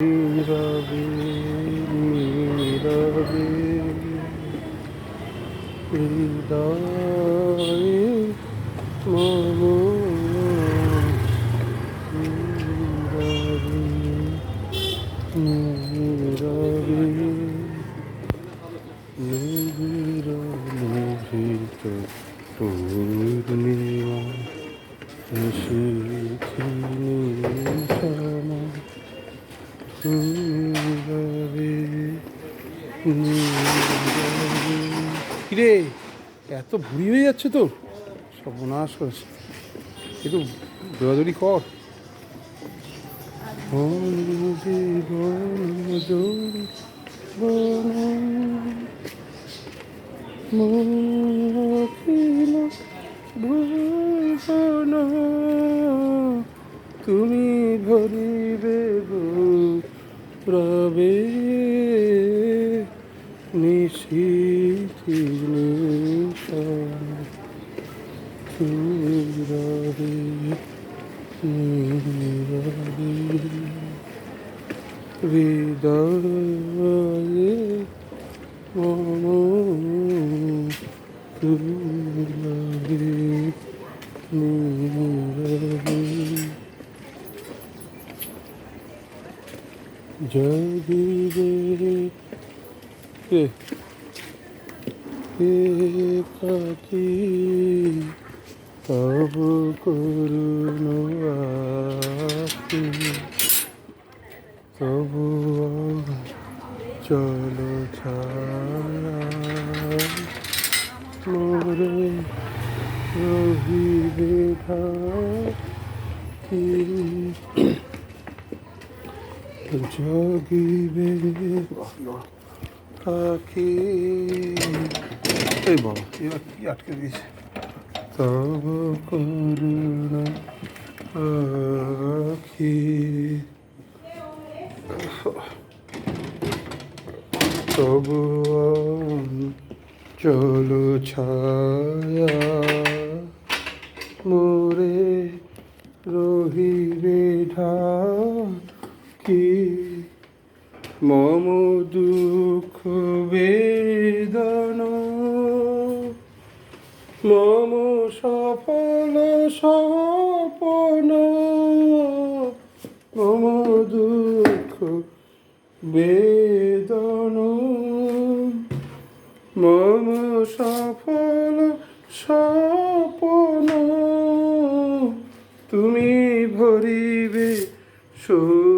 নীরবে নীরবে হৃদয়ে মম নীরবে নীরবে নিবিড় নিভৃত পূর্ণিমা নিশীথি কিরে, এত ভুড়ি হয়ে যাচ্ছে তো। সর্বনাশ হয়েছে। একটু দৌড়াদৌড়ি কর। তুমি ভরিবে গো রবে নিশীথি নিশান তুমি রবে নীরবে হৃদয়ে মম তুলবে নীরবে কে কাকি? তব আখি তবু চলো ছায়া। মোরে রহিবে ঢাকি। জগিবে পাখি। এই বাবা এবার কি আটকে দিয়েছে? তব করুণ আখি তবু চলো ছায়া মোরে রহিবে ঢাকি। মম দুঃখ বেদনা। মম সফল সপন। মম দুঃখ বেদন। মম সফল সপন। তুমি ভরিবে সৌরভে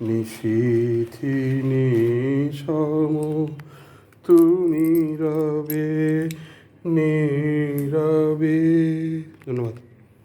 নিশীথি নিশম তুমি রবে নীরবে ধন্যবাদ।